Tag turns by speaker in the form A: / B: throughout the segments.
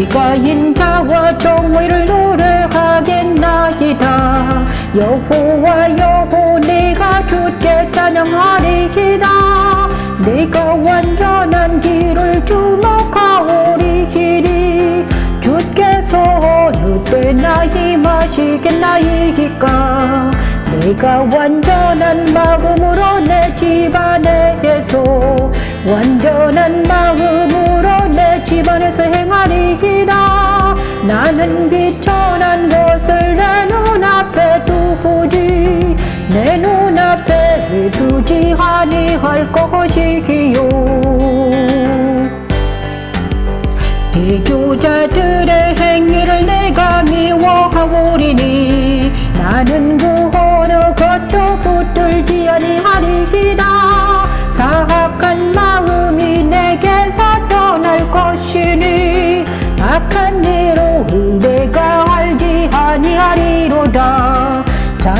A: 내가 인자와 정의를 노래하겠나이다. 여호와 여호 내가 주께 찬양하리이다. 내가 완전한 길을 주목하오리이니 주께서 어느 때나 임하시겠나이까 내가 완전한 마음으로 내 집 안에서 완전한 마음으로 내 집 안에서 행하리이다. 나는 비천한 것을 내 눈앞에 두지 내 눈앞에 두지 아니할 것이기요. 비교자들의 행위를 내가 미워하오리니 나는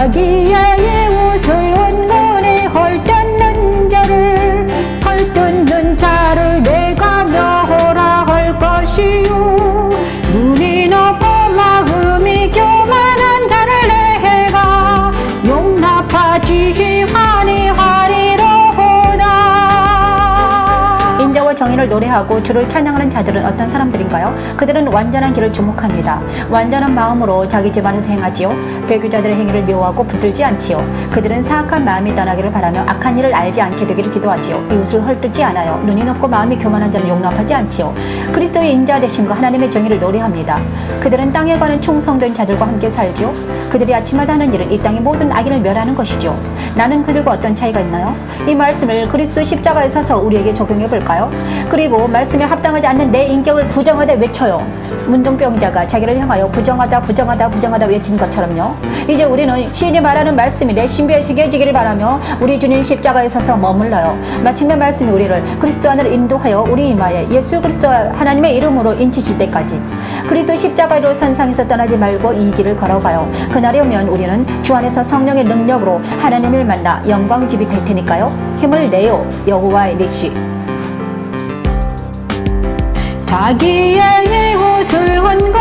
A: 자
B: 정의를 노래하고 주를 찬양하는 자들은 어떤 사람들인가요? 그들은 완전한 길을 주목합니다. 완전한 마음으로 자기 집안에서 행하지요. 배교자들의 행위를 미워하고 붙들지 않지요. 그들은 사악한 마음이 떠나기를 바라며 악한 일을 알지 않게 되기를 기도하지요. 이웃을 헐뜯지 않아요. 눈이 높고 마음이 교만한 자는 용납하지 않지요. 그리스도의 인자 되신과 하나님의 정의를 노래합니다. 그들은 땅에 관한 충성된 자들과 함께 살지요. 그들이 아침마다 하는 일은 이 땅의 모든 악인을 멸하는 것이죠. 나는 그들과 어떤 차이가 있나요? 이 말씀을 그리스도 십자가에 서서 우리에게 적용해 볼까요? 그리고 말씀에 합당하지 않는 내 인격을 부정하되 외쳐요. 문둥병자가 자기를 향하여 부정하다 부정하다 부정하다 외친 것처럼요. 이제 우리는 시인이 말하는 말씀이 내 신비에 새겨지기를 바라며 우리 주님 십자가에 서서 머물러요. 마침내 말씀이 우리를 그리스도 안으로 인도하여 우리 이마에 예수 그리스도 하나님의 이름으로 인치실 때까지 그리스도 십자가로 선상에서 떠나지 말고 이 길을 걸어가요. 그날이 오면 우리는 주 안에서 성령의 능력으로 하나님을 만나 영광집이 될 테니까요. 힘을 내요. 여호와의 니시.
A: 자기의 이웃을 은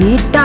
A: 악